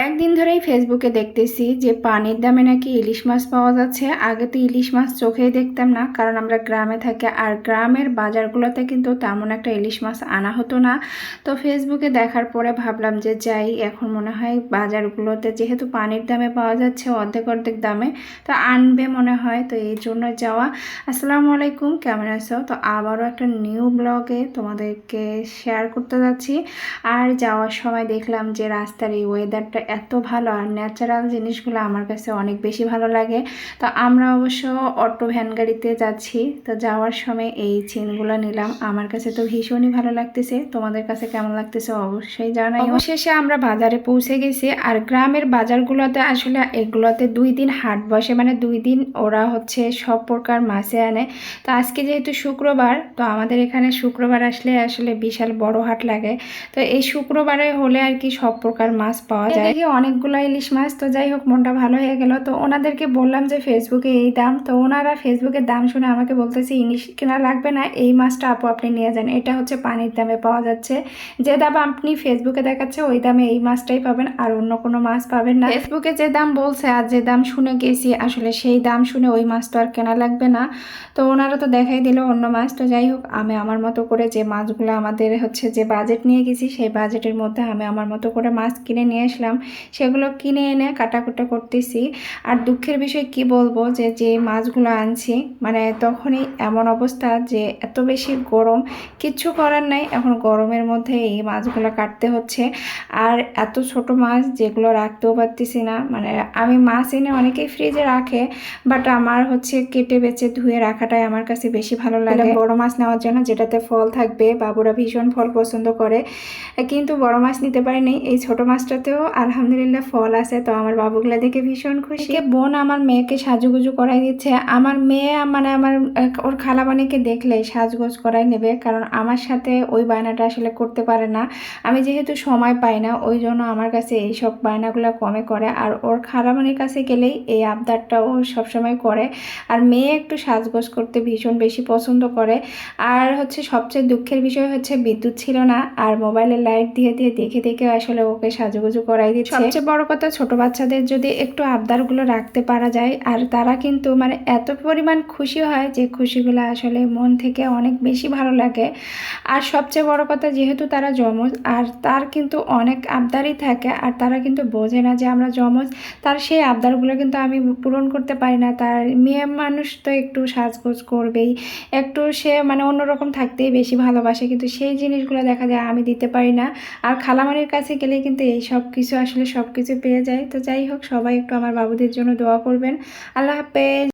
একদিন ধরেই ফেসবুকে দেখতেছি যে পানির দামে নাকি ইলিশ মাছ পাওয়া যাচ্ছে। আগে তো ইলিশ মাছ চোখেই দেখতাম না, কারণ আমরা গ্রামে থাকি আর গ্রামের বাজারগুলোতে কিন্তু তেমন একটা ইলিশ মাছ আনা হতো না। তো ফেসবুকে দেখার পরে ভাবলাম যে যাই, এখন মনে হয় বাজারগুলোতে যেহেতু পানির দামে পাওয়া যাচ্ছে অর্ধেক অর্ধেক দামে, তো আনবে মনে হয়, তো এই জন্য যাওয়া। আসসালামু আলাইকুম, কেমন আছো? তো আবারও একটা নিউ ব্লগে তোমাদেরকে শেয়ার করতে যাচ্ছি। আর যাওয়ার সময় দেখলাম যে রাস্তার এই ওয়েদারটা এত ভালো আর ন্যাচারাল জিনিসগুলো আমার কাছে অনেক বেশি ভালো লাগে। তো আমরা অবশ্য অটো ভ্যান গাড়িতে যাচ্ছি, তো যাওয়ার সময় এই চেনগুলো নিলাম। আমার কাছে তো ভীষণই ভালো লাগতেছে। তোমাদের কাছে কেমন লাগতেছে অবশ্যই জানাই অবশেষে আমরা বাজারে পৌঁছে গেছি আর গ্রামের বাজারগুলোতে আসলে এগুলোতে দুই দিন হাট বসে মানে দুই দিন ওরা হচ্ছে সব প্রকার মাছে আনে। তো আজকে যেহেতু শুক্রবার, তো আমাদের এখানে শুক্রবার আসলে আসলে বিশাল বড় হাট লাগে। তো এই শুক্রবারে হলে আর কি সব প্রকার মাছ পাওয়া যায়। দেখি অনেকগুলো ইলিশ মাছ, তো যাই হোক, মনটা ভালো হয়ে গেল। তো ওনাদেরকে বললাম যে, ফেসবুকে এই দাম। তো ওনারা ফেসবুকের দাম শুনে আমাকে বলতেছে, ইলিশ কেনা লাগবে না, এই মাছটা আপু আপনি নিয়ে যান। এটা হচ্ছে পানির দামে পাওয়া যাচ্ছে। যে দাম আপনি ফেসবুকে দেখাচ্ছে, ওই দামে এই মাছটাই পাবেন, আর অন্য কোনো মাছ পাবেন না। ফেসবুকে যে দাম বলছে আর যে দাম শুনে গেছি, আসলে সেই দাম শুনে ওই মাছ তো আর কেনা লাগবে না। তো ওনারা তো দেখাই দিল অন্য মাছ। তো যাই হোক, আমি আমার মতো করে যে মাছগুলো আমাদের হচ্ছে যে বাজেট নিয়ে গেছি, সেই বাজেটের মধ্যে আমি আমার মতো করে মাছ কিনে নিয়ে আসলাম। সেগুলো কিনে এনে কাটাকুটা করতেছি। আর দুঃখের বিষয় কি বলব যে যে মাছগুলো আনছি মানে তখনই এমন অবস্থা যে এত বেশি গরম কিচ্ছু করার নাই এখন গরমের মধ্যে এই মাছগুলো কাটতে হচ্ছে। আর এত ছোট মাছ যেগুলো রাখতেও পারতেছি না মানে আমি মাছ এনে অনেকেই ফ্রিজে রাখে বাট আমার হচ্ছে কেটে বেছে ধুয়ে রাখাটাই আমার কাছে বেশি ভালো লাগে। বড় মাছ নেওয়ার জন্য যেটাতে ফল থাকবে বাবুরা ভীষণ ফল পছন্দ করে। কিন্তু বড় মাছ নিতে পারিনি এই ছোট মাছটাতেও আলহামদুলিল্লাহ ফল আছে, তো আমার বাবুগুলা দেখে ভীষণ খুশি। বোন আমার মেয়েকে সাজুগুজু করাই দিচ্ছে। আমার মেয়ে মানে আমার ওর খালাবানিকে দেখলে সাজগোজ করাই নেবে, কারণ আমার সাথে ওই বায়নাটা আসলে করতে পারে না। আমি যেহেতু সময় পাই না, ওই জন্য আমার কাছে এই সব বায়নাগুলো কমে করে। আর ওর খালাবানির কাছে গেলেই এই আবদারটা ও সবসময় করে। আর মেয়ে একটু সাজগোজ করতে ভীষণ বেশি পছন্দ করে। আর হচ্ছে সবচেয়ে দুঃখের বিষয় হচ্ছে বিদ্যুৎ ছিল না, আর মোবাইলের লাইট দিয়ে দিয়ে দেখে দেখে আসলে ওকে সাজুগুজু করাই সবচেয়ে বড় কথা ছোট বাচ্চাদের যদি একটু আবদারগুলো রাখতে পারা যায়, আর তারা কিন্তু মানে এত পরিমাণ খুশি হয় যে খুশিগুলো আসলে মন থেকে অনেক বেশি ভালো লাগে। আর সবচেয়ে বড় কথা যেহেতু তারা যমজ, আর তার কিন্তু অনেক আবদারই থাকে, আর তারা কিন্তু বোঝে না যে আমরা যমজ, তার সেই আবদারগুলো কিন্তু আমি পূরণ করতে পারি না। তার মেয়ে মানুষ তো একটু সাজগোজ করবেই, একটু সে মানে অন্যরকম থাকতেই বেশি ভালোবাসে, কিন্তু সেই জিনিসগুলো দেখা যায় আমি দিতে পারি না। আর খালামানির কাছে গেলে কিন্তু এই সব কিছু আসলে সব কিছু পেয়ে যায়। তো যাই হোক, সবাই একটু আমার বাবুদের জন্য দোয়া করবেন। আল্লাহ হাফেজ।